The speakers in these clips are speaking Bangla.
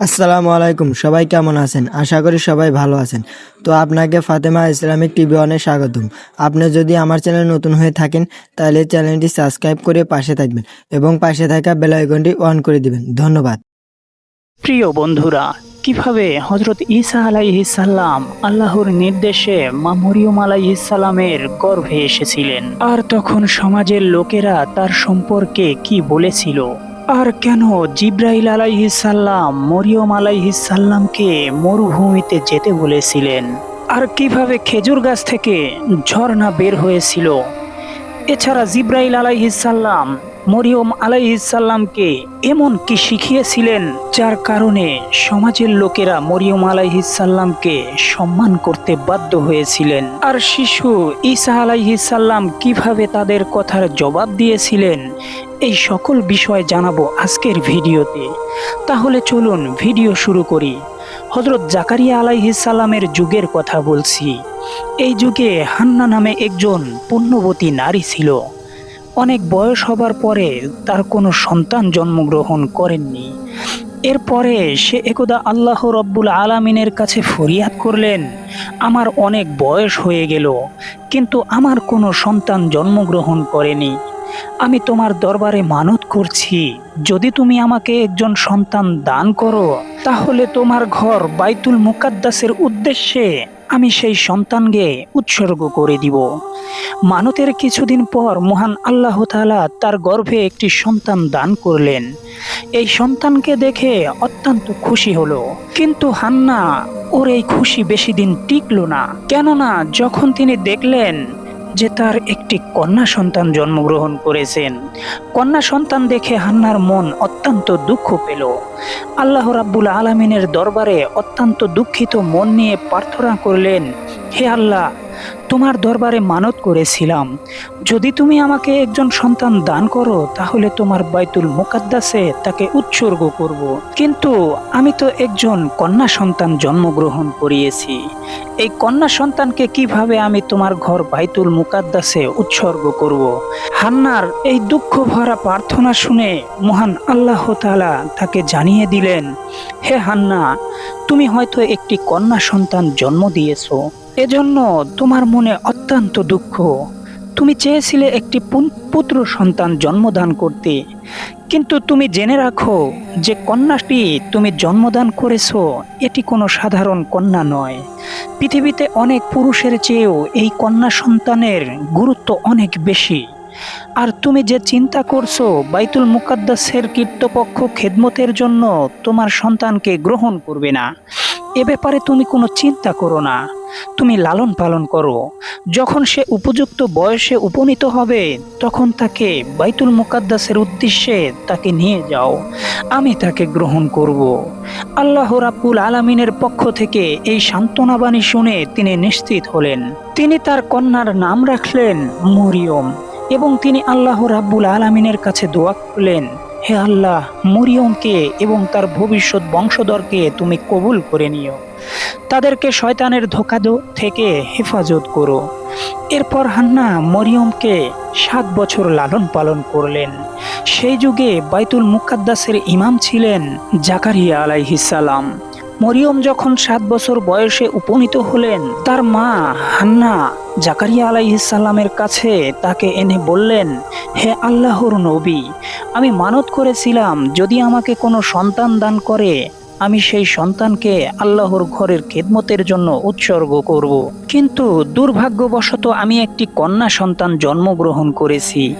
আসসালামু আলাইকুম, সবাই কেমন আছেন? আশা করি সবাই ভালো আছেন। তো আপনাকে ফাতেমা ইসলামিক টিভি অনেক স্বাগতম। আপনি যদি আমার চ্যানেল নতুন হয়ে থাকেন, তাহলে চ্যানেলটি সাবস্ক্রাইব করে পাশে থাকবেন এবং পাশে থাকা বেল আইকনটি অন করে দিবেন। ধন্যবাদ। প্রিয় বন্ধুরা, কীভাবে হজরত ঈসা আলাইহিসাল্লাম আল্লাহর নির্দেশে মা মরিয়ম আলাইহিসাল্লামের গর্ভে এসেছিলেন? আর তখন সমাজের লোকেরা তার সম্পর্কে কি বলেছিল? আর কেন জিব্রাইল আলাইহিসাল্লাম মরিয়ম আলাইহিসাল্লামকে মরুভূমিতে যেতে বলেছিলেন? আর কীভাবে খেজুর গাছ থেকে ঝর্ণা বের হয়েছিল? এছাড়া জিব্রাইল আলাইহিসাল্লাম মরিয়ম আলাইহিসাল্লামকে এমন কি শিখিয়েছিলেন যার কারণে সমাজের লোকেরা মরিয়ম আলাইহিসাল্লামকে সম্মান করতে বাধ্য হয়েছিলেন? আর শিশু ঈসা আলাইহিসাল্লাম কীভাবে তাদের কথার জবাব দিয়েছিলেন? এই সকল বিষয় জানাব আজকের ভিডিওতে। তাহলে চলুন ভিডিও শুরু করি। হজরত জাকারিয়া আলাইহিসাল্লামের যুগের কথা বলছি। এই যুগে হান্না নামে একজন পুণ্যবতী নারী ছিল। অনেক বয়স হবার পরে তার কোনো সন্তান জন্মগ্রহণ করেননি। এরপরে সে একদা আল্লাহ রব্বুল আলামিনের কাছে ফরিয়াদ করলেন, আমার অনেক বয়স হয়ে গেল, কিন্তু আমার কোনো সন্তান জন্মগ্রহণ করেনি। আমি তোমার দরবারে মানত করছি, যদি তুমি আমাকে একজন সন্তান দান করো, তাহলে তোমার ঘর বাইতুল মুকাদ্দাসের উদ্দেশ্যে আমি সেই সন্তানকে উৎসর্গ করে দিব। মানতের কিছুদিন পর মহান আল্লাহ তালা তার গর্ভে একটি সন্তান দান করলেন। এই সন্তানকে দেখে অত্যন্ত খুশি হলো। কিন্তু হান্না, ওর এই খুশি বেশি দিন টিকল না। কেননা যখন তিনি দেখলেন যে তার একটি কন্যা সন্তান জন্মগ্রহণ করেছেন। কন্যা সন্তান দেখে হান্নার মন অত্যন্ত দুঃখ পেল। আল্লাহ রাব্বুল আলমিনের দরবারে অত্যন্ত দুঃখিত মন নিয়ে প্রার্থনা করলেন হে আল্লাহ, তোমার দরবারে মানত করেছিলাম যদি তুমি আমাকে একজন সন্তান দান করো, তাহলে তোমার বাইতুল মুকাদ্দাসে তাকে উৎসর্গ করব। কিন্তু আমি তো একজন কন্যা সন্তান জন্মগ্রহণ করিয়েছি এই কন্যা সন্তানকে কীভাবে আমি তোমার ঘর বাইতুল মুকাদ্দাসে উৎসর্গ করব। হান্নার এই দুঃখ ভরা প্রার্থনা শুনে মহান আল্লাহ তাআলা তাকে জানিয়ে দিলেন, হে হান্না, তুমি হয়তো একটি কন্যা সন্তান জন্ম দিয়েছ এজন্য তোমার মনে অত্যন্ত দুঃখ। তুমি চেয়েছিলে একটি পুত্র সন্তান জন্মদান করতে। কিন্তু তুমি জেনে রাখো যে কন্যাটি তুমি জন্মদান করেছ, এটি কোনো সাধারণ কন্যা নয়। পৃথিবীতে অনেক পুরুষের চেয়েও এই কন্যা সন্তানের গুরুত্ব অনেক বেশি। আর তুমি যে চিন্তা করছ বাইতুল মুকাদ্দাসের কীর্তপক্ষ খেদমতের জন্য তোমার সন্তানকে গ্রহণ করবে না, এ ব্যাপারে তুমি কোনো চিন্তা করো না। তুমি লালন পালন করো। যখন সে উপযুক্ত বয়সে উপনীত হবে, তখন তাকে বাইতুল মুকাদ্দাসের উদ্দেশ্যে তাকে নিয়ে যাও। আমি তাকে গ্রহণ করব। আল্লাহ রাব্বুল আলামিনের পক্ষ থেকে এই সান্ত্বনাবাণী শুনে তিনি নিশ্চিত হলেন। তিনি তার কন্যার নাম রাখলেন মরিয়ম এবং তিনি আল্লাহ রাব্বুল আলামিনের কাছে দোয়া করলেন, হে আল্লাহ, মরিয়মকে এবং তার ভবিষ্যৎ বংশধরকে তুমি কবুল করে নিও। তাদেরকে শয়তানের ধোকাদো থেকে হেফাজত করো। এরপর হান্না মরিয়মকে সাত বছর লালন পালন করলেন। সেই যুগে বাইতুল মুকাদ্দাসের ইমাম ছিলেন জাকারিয়া আলাইহিসালাম মরিয়ম যখন সাত বছর বয়সে উপনীত হলেন, তার মা হান্না জাকারিয়া আলাইহিসাল্লামের কাছে তাকে এনে বললেন, হে আল্লাহর নবী, আমি মানত করেছিলাম যদি আমাকে কোনো সন্তান দান করে আমি সেই সন্তানকে আল্লাহর ঘরের খেদমতের জন্য উৎসর্গ করব। কিন্তু দুর্ভাগ্যবশত আমি একটি কন্যা সন্তান জন্মগ্রহণ করেছি।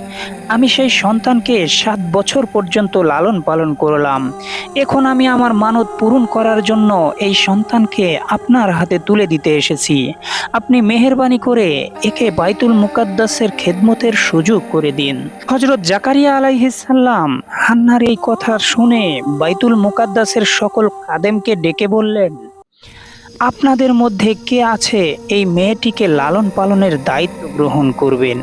আমি সেই সন্তানকে সাত বছর পর্যন্ত লালন পালন করলাম। এখন আমি আমার মানত পূরণ করার জন্য এই সন্তানকে আপনার হাতে তুলে দিতে এসেছি। আপনি মেহেরবানি করে একে বাইতুল মুকাদ্দাসের খেদমতের সুযোগ করে দিন। হজরত জাকারিয়া আলাইহিসাল্লাম হান্নার এই কথা শুনে বাইতুল মুকাদ্দাসের সকল কাদেমকে ডেকে বললেন আপনাদের মধ্যে কে আছে এই মেয়েটিকে লালন পালনের দায়িত্ব গ্রহণ করবেন?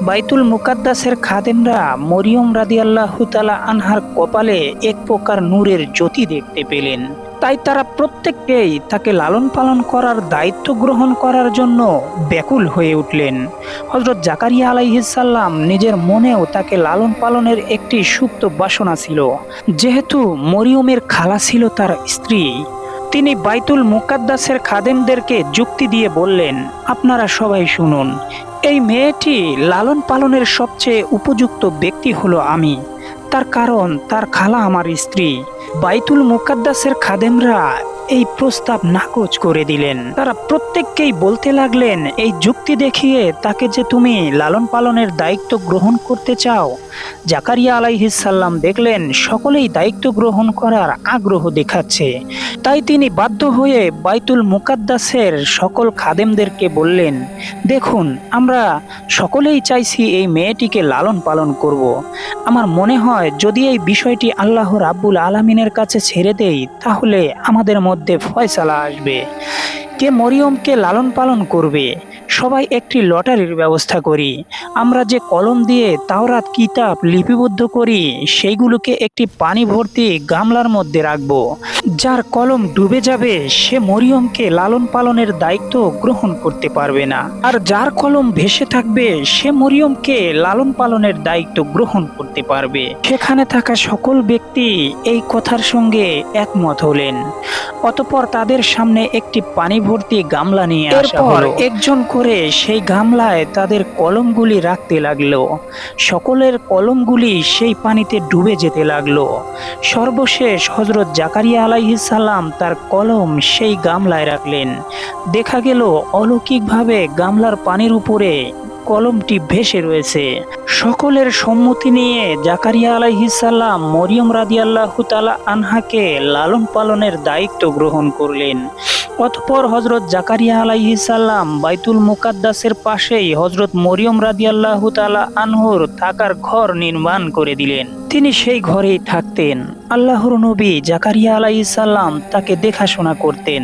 বাইতুল মুকাদ্দাসের খাদেমরা মরিয়ম রাদিয়াল্লাহু তাআলা আনহার কপালে এক প্রকার নূরের জ্যোতি দেখতে পেলেন। তাই তারা প্রত্যেককেই তাকে লালন পালন করার দায়িত্ব গ্রহণ করার জন্য ব্যাকুল হয়ে উঠলেন। হজরত জাকারিয়া আলাইহিসাল্লাম নিজের মনেও তাকে লালন পালনের একটি সুপ্ত বাসনা ছিল। যেহেতু মরিয়মের খালা ছিল তার স্ত্রী, তিনি বাইতুল মুকাদ্দাসের খাদেমদেরকে যুক্তি দিয়ে বললেন, আপনারা সবাই শুনুন এই মেয়েটি লালন পালনের সবচেয়ে উপযুক্ত ব্যক্তি হলো আমি। তার কারণ তার খালা আমার স্ত্রী। বাইতুল মুকাদ্দাসের খাদেমরা এই প্রস্তাব নাকচ করে দিলেন। তারা প্রত্যেককেই বলতে লাগলেন, এই যুক্তি দেখিয়ে তাকে যে তুমি লালন পালনের দায়িত্ব গ্রহণ করতে চাও। জাকারিয়া আলাইহিসাল্লাম দেখলেন, সকলেই দায়িত্ব গ্রহণ করার আগ্রহ দেখাচ্ছে। তাই তিনি বাধ্য হয়ে বাইতুল মুকাদ্দাসের সকল খাদেমদেরকে বললেন, দেখুন, আমরা সকলেই চাইছি এই মেয়েটিকে লালন পালন করব। আমার মনে হয় যদি এই বিষয়টি আল্লাহ রাব্বুল আলমিনের কাছে ছেড়ে দেই, তাহলে আমাদের মধ্যে ফয়সালা আসবে। কে মরিয়মকে লালন পালন করবে? সবাই একটি লটারির ব্যবস্থা করি। আমরা যে কলম দিয়ে তাওরাত কিতাব লিপিবদ্ধ করি সেইগুলোকে একটি পানি ভর্তি গামলার মধ্যে রাখব। যার কলম ডুবে যাবে সে মরিয়মকে লালন পালনের দায়িত্ব গ্রহণ করতে পারবে না। আর যার কলম ভেসে থাকবে সে মরিয়মকে লালন পালনের দায়িত্ব গ্রহণ করতে পারবে। সেখানে থাকা সকল ব্যক্তি এই কথার সঙ্গে একমত হলেন। অতপর তাদের সামনে একটি পানি ভর্তি গামলা নিয়ে আসা হলো। একজন করে সেই গামলায় তাদের কলমগুলি রাখতে লাগল। সকলের কলমগুলি সেই পানিতে ডুবে যেতে লাগল। সর্বশেষ হজরত জাকারিয়া আলাইহিসাল্লাম তার কলম সেই গামলায় রাখলেন। দেখা গেল অলৌকিকভাবে গামলার পানির উপরে কলমটি ভেসে রয়েছে। সকলের সম্মতি নিয়ে জাকারিয়া আলাইহিসাল্লাম মরিয়ম রাদিয়াল্লাহু তাআলা আনহাকে লালন পালনের দায়িত্ব গ্রহণ করলেন। অতপর হজরত জাকারিয়া আলাইহিসাল্লাম বাইতুল মুকাদ্দাসের পাশেই হজরত মরিয়ম রাদিয়াল্লাহু তাআলা আনহুর থাকার ঘর নির্মাণ করে দিলেন। তিনি সেই ঘরেই থাকতেন। আল্লাহর নবী জাকারিয়া আলাইসাল্লাম তাকে দেখাশোনা করতেন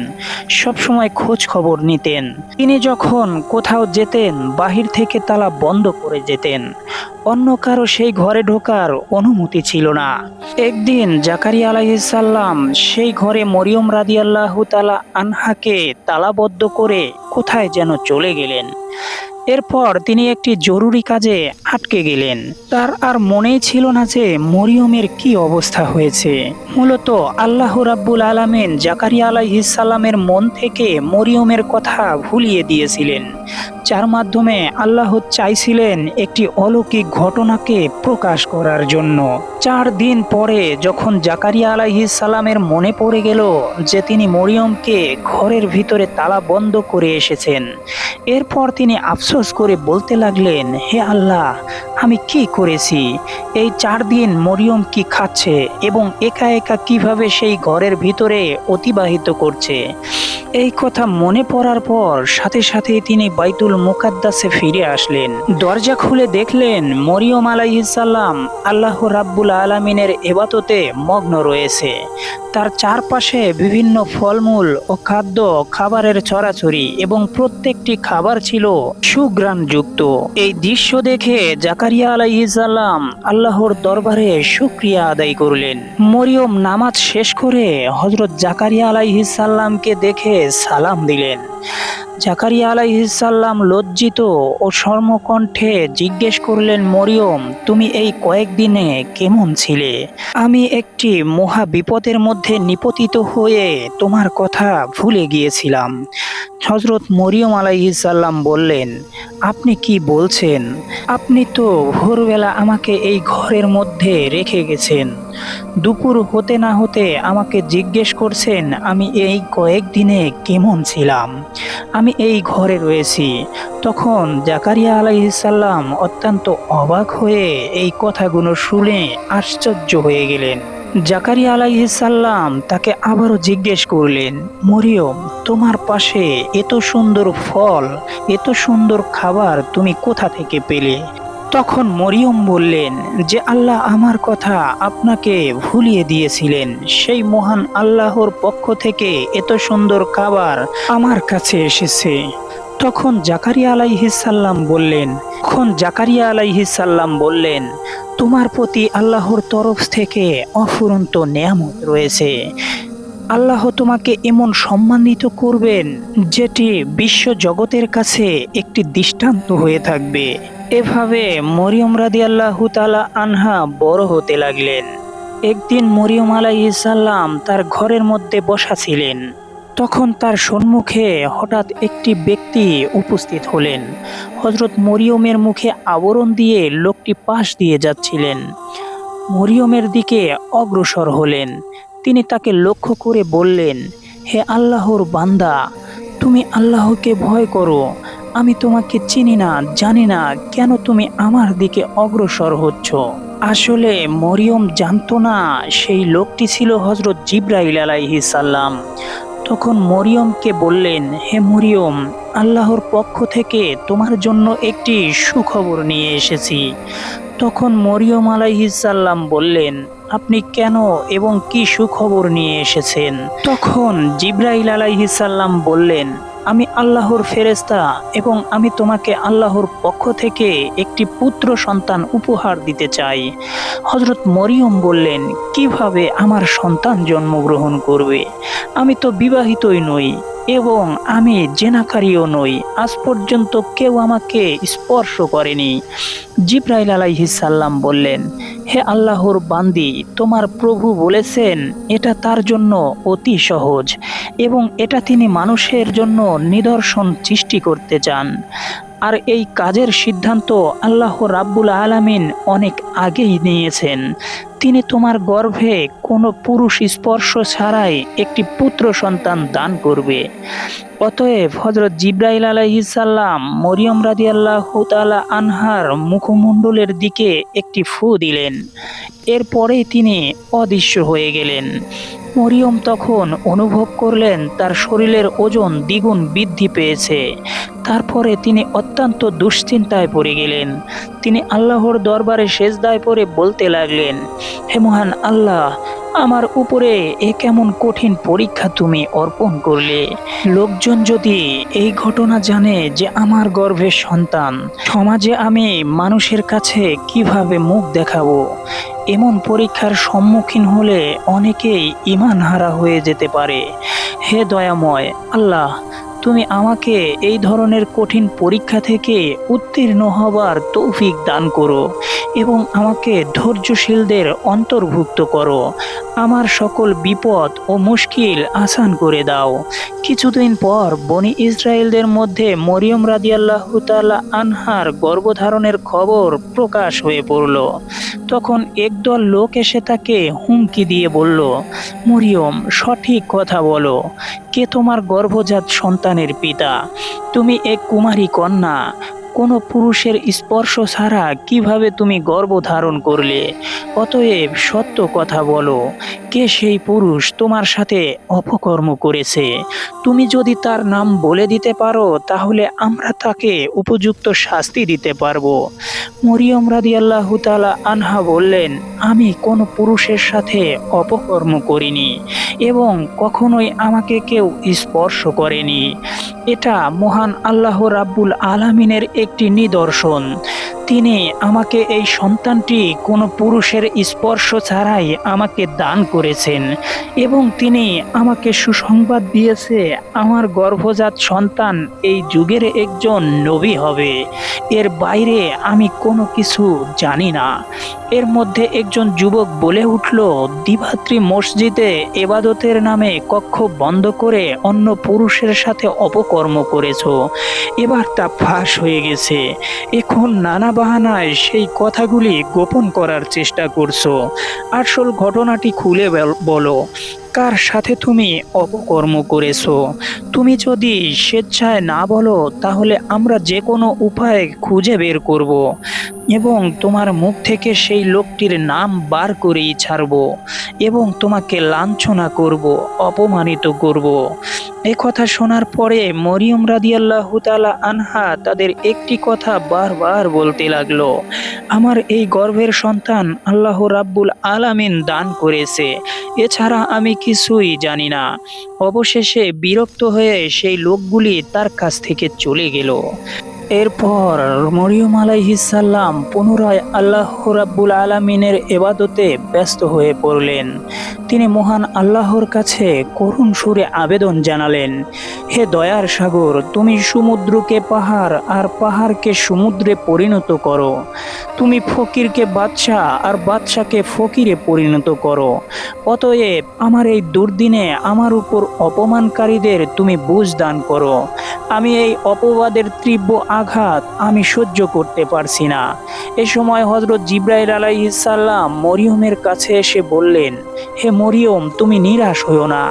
সবসময় খোঁজ খবর নিতেন। তিনি যখন কোথাও যেতেন, বাহির থেকে তালা বন্ধ করে যেতেন। অন্য কারও সেই ঘরে ঢোকার অনুমতি ছিল না। একদিন জাকারিয়া আলাইসাল্লাম সেই ঘরে মরিয়ম রাদিয়াল্লাহু তালা আনহাকে তালাবদ্ধ করে কোথায় যেন চলে গেলেন। এরপর তিনি একটি জরুরি কাজে আটকে গেলেন। তার আর মনেই ছিল না যে মরিয়মের কি অবস্থা হয়েছে। মূলত আল্লাহ রাব্বুল আলামিন জাকারিয়া আলাইহিসাল্লামের মন থেকে মরিয়মের কথা ভুলিয়ে দিয়েছিলেন। যার মাধ্যমে আল্লাহ চাইছিলেন একটি অলৌকিক ঘটনাকে প্রকাশ করার জন্য। চার দিন পরে যখন জাকারিয়া আলাইহিস সালামের মনে পড়ে গেল যে তিনি মরিয়মকে ঘরের ভিতরে তালা বন্ধ করে এসেছেন, এরপর তিনি আফসোস করে বলতে লাগলেন, হে আল্লাহ, আমি কি করেছি? এই চার দিন মরিয়ম কি খাচ্ছে এবং একা একা কীভাবে সেই ঘরের ভিতরে অতিবাহিত করছে? এই কথা মনে পড়ার পর সাথে সাথে তিনি বাইতুল মুকাদ্দাসে ফিরে আসলেন। দরজা খুলে দেখলেন মরিয়ম আলাইহিসাল্লাম আল্লাহ রাব্বুল আলমিনের এবাততে মগ্ন রয়েছে। তার চারপাশে বিভিন্ন ফলমূল ও খাদ্য খাবারের ছড়াছড়ি এবং প্রত্যেকটি খাবার ছিল সুগ্রাণযুক্ত এই দৃশ্য দেখে জাকারিয়া আলাইহিসাল্লাম আল্লাহর দরবারে শুক্রিয়া আদায় করলেন। মরিয়ম নামাজ শেষ করে হজরত জাকারিয়া আলাইহিসাল্লামকে দেখে সালাম দিলেন। জাকারিয়া আলাইহিসাল্লাম লজ্জিত ও শর্মকণ্ঠে জিজ্ঞেস করলেন, মরিয়ম, তুমি এই কয়েকদিনে কেমন ছিলে? আমি একটি মহা বিপদের মধ্যে নিপতিত হয়ে তোমার কথা ভুলে গিয়েছিলাম। হজরত মরিয়ম আলাইহিসাল্লাম বললেন, আপনি কি বলছেন? আপনি তো ভোরবেলা আমাকে এই ঘরের মধ্যে রেখে গেছেন। দুপুর হতে না হতে আমাকে জিজ্ঞেস করছেন, আমি এই কয়েকদিনে কেমন ছিলাম। আমি এই ঘরে রয়েছি। তখন জাকারিয়া আলাইসাল্লাম অত্যন্ত অবাক হয়ে এই কথাগুলো শুনে আশ্চর্য হয়ে গেলেন। জাকারিয়া আলাইসাল্লাম তাকে আবারও জিজ্ঞেস করলেন, মরিয়ম, তোমার পাশে এত সুন্দর ফল, এত সুন্দর খাবার তুমি কোথা থেকে পেলে? তখন মরিয়ম বললেন, যে আল্লাহ আমার কথা আপনাকে ভুলিয়ে দিয়েছিলেন, সেই মহান আল্লাহর পক্ষ থেকে এত সুন্দর খাবার আমার কাছে এসেছে। তখন জাকারিয়া আলাইহিসাল্লাম বললেন, তখন জাকারিয়া আলাইহিসাল্লাম বললেন, তোমার প্রতি আল্লাহর তরফ থেকে অফুরন্ত নেয়ামত রয়েছে। আল্লাহ তোমাকে এমন সম্মানিত করবেন যেটি বিশ্ব জগতের কাছে একটি দৃষ্টান্ত হয়ে থাকবে। এভাবে মরিয়ম রাদি আল্লাহ তালা আনহা বড় হতে লাগলেন। একদিন মরিয়ম আলাইসাল্লাম তার ঘরের মধ্যে বসা ছিলেন। তখন তার সম্মুখে হঠাৎ একটি ব্যক্তি উপস্থিত হলেন। হজরত মরিয়মের মুখে আবরণ দিয়ে লোকটি পাশ দিয়ে যাচ্ছিলেন। মরিয়মের দিকে অগ্রসর হলেন। তিনি তাকে লক্ষ্য করে বললেন, হে আল্লাহর বান্দা, তুমি আল্লাহকে ভয় করো। আমি তোমাকে চিনি না, জানি না কেন তুমি আমার দিকে অগ্রসর হচ্ছ। আসলে মরিয়ম জানতো না সেই লোকটি ছিল হজরত জিব্রাইল আলাইহি সাল্লাম তখন মরিয়মকে বললেন, হে মরিয়ম, আল্লাহর পক্ষ থেকে তোমার জন্য একটি সুখবর নিয়ে এসেছি। তখন মরিয়ম আলাইহিসাল্লাম বললেন, আপনি কেন এবং কি সুখবর নিয়ে এসেছেন? তখন জিব্রাইল আলাইহিসাল্লাম বললেন আমি আল্লাহর ফেরেস্তা এবং আমি তোমাকে আল্লাহর পক্ষ থেকে একটি পুত্র সন্তান উপহার দিতে চাই। হজরত মরিয়ম বললেন, কীভাবে আমার সন্তান জন্মগ্রহণ করবে? আমি তো বিবাহিতই নই। এবং আমি জেনাকারিও নই। আজ পর্যন্ত কেউ আমাকে স্পর্শ করেনি। জিব্রাইল আলাইহিসাল্লাম বললেন, হে আল্লাহর বান্দি, তোমার প্রভু বলেছেন, এটা তার জন্য অতি সহজ এবং এটা তিনি মানুষের জন্য নিদর্শন সৃষ্টি করতে চান। আর এই কাজের সিদ্ধান্ত আল্লাহ রাব্বুল আলামিন অনেক আগেই নিয়েছেন। তিনি তোমার গর্ভে কোনো পুরুষ স্পর্শ ছাড়াই একটি পুত্র সন্তান দান করবে। অতএব হজরত জিব্রাইল আলাইহিসাল্লাম মরিয়ম রাদি আল্লাহ তালা আনহার মুখমণ্ডলের দিকে একটি ফু দিলেন। এরপরেই তিনি অদৃশ্য হয়ে গেলেন। মরিয়ম তখন অনুভব করলেন তার শরীরের ওজন দ্বিগুণ বৃদ্ধি পেয়েছে। তারপরে তিনি অত্যন্ত দুশ্চিন্তায় পড়ে গেলেন। তিনি আল্লাহর দরবারে সেজদায় পড়ে বলতে লাগলেন, হে মহান আল্লাহ, আমার উপরে এ কেমন কঠিন পরীক্ষা তুমি অর্পণ করলে। লোকজন যদি এই ঘটনা জানে যে আমার গর্ভের সন্তান, সমাজে আমি মানুষের কাছে কীভাবে মুখ দেখাবো? এমন পরীক্ষার সম্মুখীন হলে অনেকেই ইমান হারা হয়ে যেতে পারে। হে দয়াময়, আল্লাহ, তুমি আমাকে এই ধরনের কঠিন পরীক্ষা থেকে উত্তীর্ণ হবার তৌফিক দান করো এবং আমাকে ধৈর্যশীলদের অন্তর্ভুক্ত করো। আমার সকল বিপদ ও মুশকিল আসান করে দাও। কিছুদিন পর বনি ইসরায়েলদের মধ্যে মরিয়ম রাদিয়াল্লাহ তাআলা আনহার গর্ভধারণের খবর প্রকাশ হয়ে পড়ল। তখন একদল লোক এসে তাকে হুমকি দিয়ে বলল, মরিয়ম, সঠিক কথা বলো। কে তোমার গর্ভজাত সন্তানের পিতা? তুমি এক কুমারী কন্যা। কোনো পুরুষের স্পর্শ ছাড়া কীভাবে তুমি গর্ভ ধারণ করলে? অতএব সত্য কথা বলো, কে সেই পুরুষ তোমার সাথে অপকর্ম করেছে? তুমি যদি তার নাম বলে দিতে পারো, তাহলে আমরা তাকে উপযুক্ত শাস্তি দিতে পারব। মরিয়ম রাদিয়াল্লাহ তালা আনহা বললেন, আমি কোনো পুরুষের সাথে অপকর্ম করিনি এবং কখনোই আমাকে কেউ স্পর্শ করেনি। এটা মহান আল্লাহ রাব্বুল আলামিনের একটি নিদর্শন। তিনি আমাকে এই সন্তানটি কোনো পুরুষের স্পর্শ ছাড়াই আমাকে দান করেছেন এবং তিনি আমাকে সুসংবাদ দিয়েছে, আমার গর্ভজাত সন্তান এই যুগের একজন নবী হবে। এর বাইরে আমি কোনো কিছু জানি না। এর মধ্যে একজন যুবক বলে উঠল দিভাত্রী মসজিদে এবাদতের নামে কক্ষ বন্ধ করে অন্য পুরুষের সাথে অপকর্ম করেছ। এবার তা ফাঁস হয়ে গেছে। এখন নানা বাহানায় সেই কথাগুলি গোপন করার চেষ্টা করছ। আসল ঘটনাটি খুলে বল- কার সাথে তুমি অপকর্ম করেছ? তুমি যদি স্বেচ্ছায় না বলো, তাহলে আমরা যে কোনো উপায় খুঁজে বের করব এবং তোমার মুখ থেকে সেই লোকটির নাম বার করেই ছাড়ব এবং তোমাকে লাঞ্ছনা করব, অপমানিত করব। এ কথা শোনার পরে মরিয়ম রাদিয়াল্লাহু তাআলা আনহা তাদের একটি কথা বারবার বলতে লাগল। আমার এই গর্ভের সন্তান আল্লাহ রাব্বুল আলামিন দান করেছে। এছাড়া আমি কিছুই জানি না। অবশেষে বিরক্ত হয়ে সেই লোকগুলি তার কাছ থেকে চলে গেল। এরপর মরিয়ম আলাইহিসাল্লাম পুনরায় আল্লাহ রাব্বুল আলামিনের এবাদতে ব্যস্ত হয়ে পড়লেন। তিনি মহান আল্লাহর কাছে করুণ সুরে আবেদন জানালেন, হে দয়ার সাগর, তুমি সমুদ্রকে পাহাড় আর পাহাড়কে সমুদ্রে পরিণত করো। তুমি ফকিরকে বাদশাহ আর বাদশাকে ফকিরে পরিণত করো। অতএব আমার এই দুর্দিনে আমার উপর অপমানকারীদের তুমি বুঝ দান করো। আমি এই অপবাদের তীব্র আঘাত আমি সহ্য করতে পারছি না। এ সময় হজরত জিব্রাইল আলাইসাল্লাম মরিয়মের কাছে এসে বললেন, হে মরিয়ম, তুমি নিরাশ হইও না।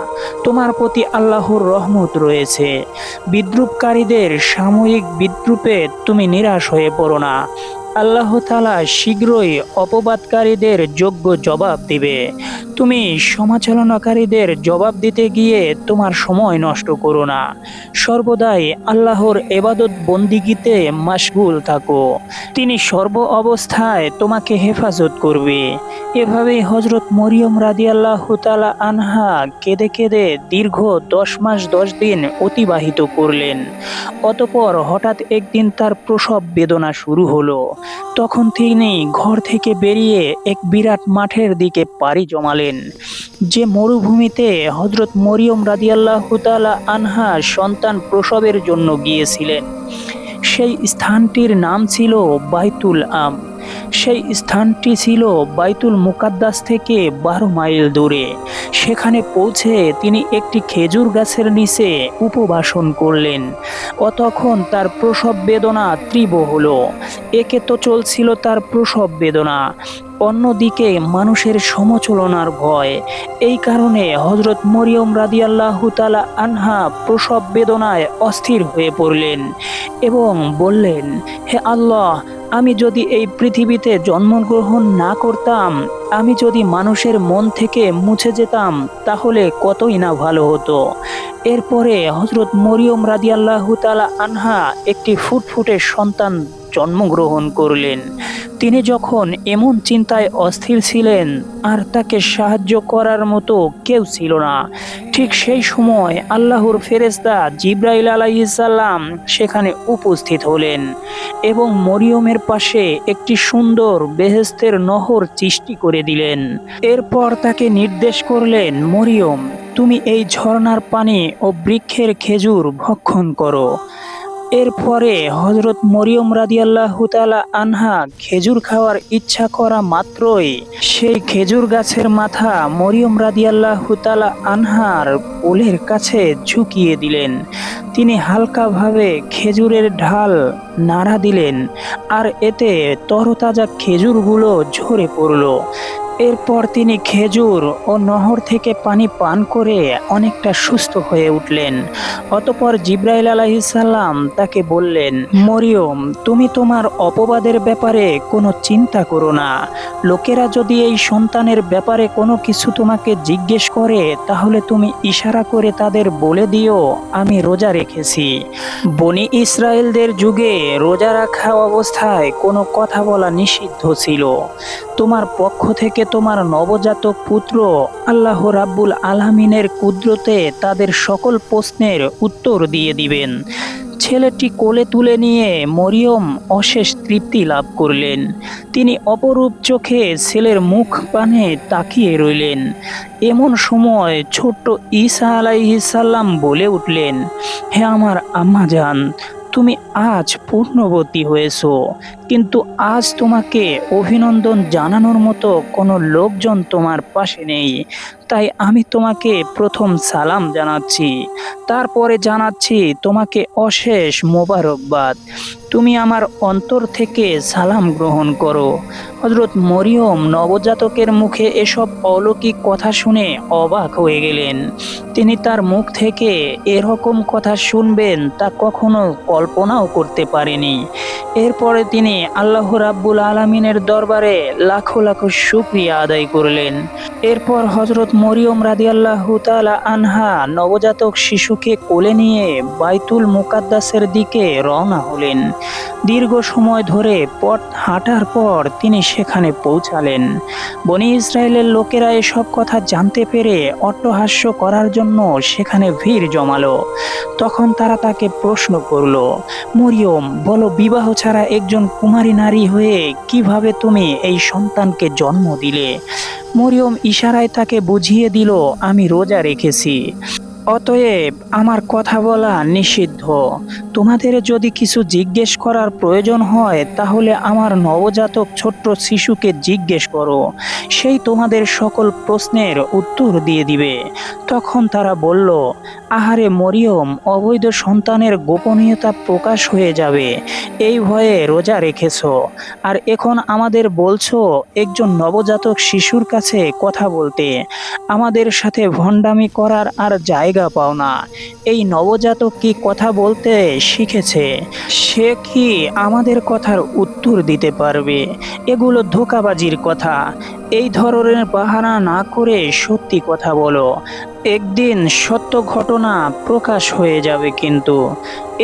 তোমার প্রতি আল্লাহর রহমত রয়েছে। বিদ্রুপকারীদের সাময়িক বিদ্রুপে তুমি নিরাশ হয়ে পড়ো না। আল্লাহ তালা শীঘ্রই অপবাদকারীদের যোগ্য জবাব দিবে। তুমি সমালোচনাকারীদের জবাব দিতে গিয়ে তোমার সময় নষ্ট করো না। সর্বদাই আল্লাহর এবাদত বন্দিগিতে মাশগুল থাকো। তিনি সর্ব অবস্থায় তোমাকে হেফাজত করবে। এভাবেই হজরত মরিয়ম রাদিয়াল্লাহ তালা আনহা কেঁদে কেঁদে দীর্ঘ দশ মাস দশ দিন অতিবাহিত করলেন। অতপর হঠাৎ একদিন তার প্রসব বেদনা শুরু হলো। তখন তিনি ঘর থেকে বেরিয়ে এক বিরাট মাঠের দিকে পাড়ি জমালেন, যে মরুভূমিতে হজরত মরিয়ম রাদিয়াল্লাহ তালা আনহা সন্তান প্রসবের জন্য গিয়েছিলেন। সেই স্থানটির নাম ছিল বাইতুল আম। সেই স্থানটি ছিল বাইতুল মুকাদ্দাস থেকে বারো মাইল দূরে। সেখানে পৌঁছে তিনি একটি খেজুর গাছের নিচে উপবাসন করলেন। অতক্ষণ তার প্রসব বেদনা তীব্র হলো। একে তো চলছিল তার প্রসব বেদনা, অন্যদিকে মানুষের সমচলনার ভয়। এই কারণে হজরত মরিয়ম রাদিয়াল্লাহু তালা আনহা প্রসব বেদনায় অস্থির হয়ে পড়লেন এবং বললেন, হে আল্লাহ, আমি যদি এই পৃথিবীতে জন্মগ্রহণ না করতাম আমি যদি মানুষের মন থেকে মুছে যেতাম, তাহলে কতই না ভালো হতো। এরপরে হজরত মরিয়ম রাদিয়াল্লাহু তালা আনহা একটি ফুটফুটে সন্তান জন্মগ্রহণ করলেন। তিনি যখন এমন চিন্তায় অস্থির ছিলেন, আর তাকে সাহায্য করার মতো কেউ ছিল না। ঠিক সেই সময় আল্লাহর ফেরেস্তা জিব্রাইল আলাইসাল্লাম সেখানে উপস্থিত হলেন এবং মরিয়মের পাশে একটি সুন্দর বেহেস্তের নহর সৃষ্টি করে দিলেন। এরপর তাকে নির্দেশ করলেন, মরিয়ম, তুমি এই ঝর্ণার পানি ও বৃক্ষের খেজুর ভক্ষণ করো। এরপরে হজরত মরিয়ম রাদিয়াল্লাহ তালা আনহা খেজুর খাওয়ার ইচ্ছা করা মাত্রই সেই খেজুর গাছের মাথা মরিয়ম রাদিয়াল্লাহ তালা আনহার পোলের কাছে ঝুঁকিয়ে দিলেন। তিনি হালকাভাবে খেজুরের ঢাল নাড়া দিলেন আর এতে তরতাজা খেজুরগুলো ঝরে পড়ল। এরপর তিনি খেজুর ও নহর থেকে পানি পান করে অনেকটা সুস্থ হয়ে উঠলেন। অতপর জিব্রাইল আলাইসাল্লাম তাকে বললেন, মরিয়ম, তুমি তোমার অপবাদের ব্যাপারে কোনো চিন্তা করো না। লোকেরা যদি এই সন্তানের ব্যাপারে কোনো কিছু তোমাকে জিজ্ঞেস করে, তাহলে তুমি ইশারা করে তাদের বলে দিও, আমি রোজা রেখেছি। বনি ইসরায়েলদের যুগে রোজা রাখা অবস্থায় কোনো কথা বলা নিষিদ্ধ ছিল। তোমার পক্ষ থেকে তোমার নবজাতক পুত্র আল্লাহ রাব্বুল আলমিনের কুদরতে তাদের সকল প্রশ্নের উত্তর দিয়ে দিবেন। ছেলেটি কোলে তুলে নিয়ে মরিয়ম অশেষ তৃপ্তি লাভ করলেন। তিনি অপরূপ চোখে ছেলের মুখ পানে তাকিয়ে রইলেন। এমন সময় ছোট্ট ঈসা আলাইহিসাল্লাম বলে উঠলেন, হে আমার আম্মা যান তুমি আজ পূর্ণবতী হয়েছ। কিন্তু আজ তোমাকে অভিনন্দন জানানোর মতো কোনো লোকজন তোমার পাশে নেই। তাই আমি তোমাকে প্রথম সালাম জানাচ্ছি। তারপরে জানাচ্ছি তোমাকে অশেষ মোবারকবাদ। তুমি আমার অন্তর থেকে সালাম গ্রহণ করো। হজরত মরিয়ম নবজাতকের মুখে এসব অলৌকিক কথা শুনে অবাক হয়ে গেলেন। তিনি তার মুখ থেকে এরকম কথা শুনবেন তা কখনো কল্পনাও করতে পারেনি। এরপরে তিনি আল্লাহ রাব্বুল আলমিনের দরবারে লাখো লাখো শুক্রিয়া আদায় করলেন। এরপর হজরত মরিয়ম রাদিয়াল্লাহু তাআলা আনহা নবজাতক শিশুকে কোলে নিয়ে বাইতুল মুকাদ্দাসের দিকে রওনা হলেন। দীর্ঘ সময় ধরে পথ হাঁটার পর তিনি সেখানে পৌঁছালেন। বনি ইসরায়েলের লোকেরা এসব কথা জানতে পেরে অট্টহাস্য করার জন্য সেখানে ভিড় জমালো। তখন তারা তাকে প্রশ্ন করল, মরিয়ম, বলো বিবাহ ছাড়া একজন কুমারী নারী হয়ে কীভাবে তুমি এই সন্তানকে জন্ম দিলে? মরিয়ম ইশারায় তাকে বুঝিয়ে দিল, আমি রোজা রেখেছি। অতএব আমার কথা বলা নিষিদ্ধ। তোমাদের যদি কিছু জিজ্ঞেস করার প্রয়োজন হয়, তাহলে আমার নবজাতক ছোট্ট শিশুকে জিজ্ঞেস করো। সেই তোমাদের সকল প্রশ্নের উত্তর দিয়ে দিবে। তখন তারা বলল আহারে মরিয়ম, অবৈধ সন্তানের গোপনীয়তা প্রকাশ হয়ে যাবে। এই ভয়ে রোজা রেখেছ। আর এখন আমাদের বলছো একজন নবজাতক শিশুর কাছে কথা বলতে। আমাদের সাথে ভণ্ডামি করার আর জায়গা পাও না। এই নবজাতক কি কথা বলতে শিখেছে? সে কি আমাদের কথার উত্তর দিতে পারবে? এগুলো ধোকাবাজির কথা। এই ধরনের বাহানা না করে সত্যি কথা বলো। একদিন সত্য ঘটনা প্রকাশ হয়ে যাবে কিন্তু।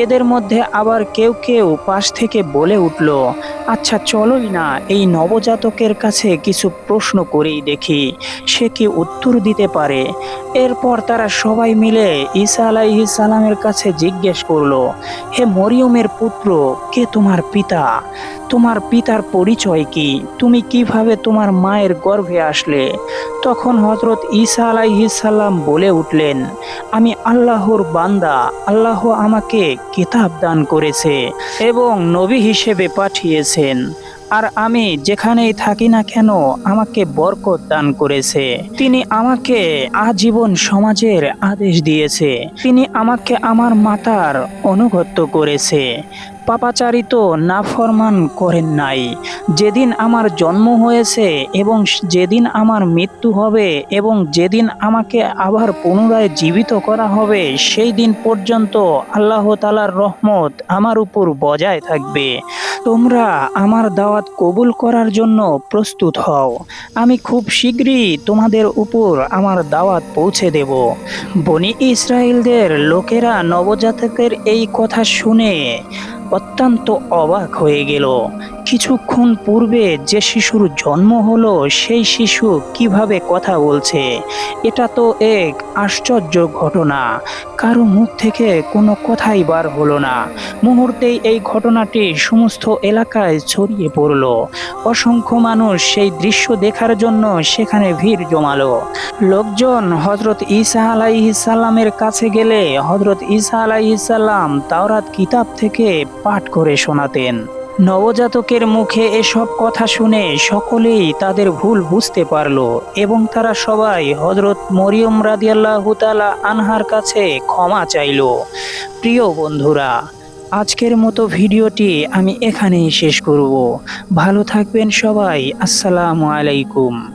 এদের মধ্যে আবার কেউ কেউ পাশ থেকে বলে উঠল আচ্ছা চলোই না, এই নবজাতকের কাছে কিছু প্রশ্ন করেই দেখি, সে কি উত্তর দিতে পারে? এরপর তারা সবাই মিলে ঈসা আলাইহিস সালামের কাছে জিজ্ঞেস করল, হে মরিয়মের পুত্র, কে তোমার পিতা? তোমার পিতার পরিচয় কি? তুমি কীভাবে তোমার মায়ের গর্ভে আসলে? তখন হজরত ঈসা আলাইহিস সালাম বলে উঠলেন, আমি আল্লাহর বান্দা, আল্লাহ আমাকে কিতাব দান করেছে এবং নবী হিসেবে পাঠিয়েছেন। আর আমি যেখানেই থাকি না কেন আমাকে বরকত দান করেছে। তিনি আমাকে আজীবন সমাজের আদেশ দিয়েছে। তিনি আমাকে আমার মাতার অনুগত্য করেছে। পাপাচারিত নাফরমান করেন নাই। যেদিন আমার জন্ম হয়েছে এবং যেদিন আমার মৃত্যু হবে এবং যেদিন আমাকে আবার পুনরায় জীবিত করা হবে, সেই দিন পর্যন্ত আল্লাহ তালার রহমত আমার উপর বজায় থাকবে। তোমরা আমার দাওয়াত কবুল করার জন্য প্রস্তুত হও। আমি খুব শীঘ্রই তোমাদের উপর আমার দাওয়াত পৌঁছে দেব। বনি ইসরায়েলদের লোকেরা নবজাতকের এই কথা শুনে অত্যন্ত অবাক হয়ে গেল। কিছুক্ষণ পূর্বে যে শিশুর জন্ম হলো, সেই শিশু কীভাবে কথা বলছে, এটা তো এক আশ্চর্য ঘটনা। কারও মুখ থেকে কোনো কথাই বার হলো না। মুহূর্তেই এই ঘটনাটি সমস্ত এলাকায় ছড়িয়ে পড়ল। অসংখ্য মানুষ সেই দৃশ্য দেখার জন্য সেখানে ভিড় জমালো। লোকজন হজরত ইসা আলাইহিসাল্লামের কাছে গেলে হজরত ইসা আলাইহিসাল্লাম তাওরাত কিতাব থেকে পাঠ করে শোনাতেন। নবজাতকের মুখে এসব কথা শুনে সকলেই তাদের ভুল বুঝতে পারল এবং তারা সবাই হজরত মরিয়ম রাদিয়াল্লাহু তাআলা আনহার কাছে ক্ষমা চাইল। প্রিয় বন্ধুরা, আজকের মতো ভিডিওটি আমি এখানেই শেষ করব। ভালো থাকবেন সবাই। আসসালামু আলাইকুম।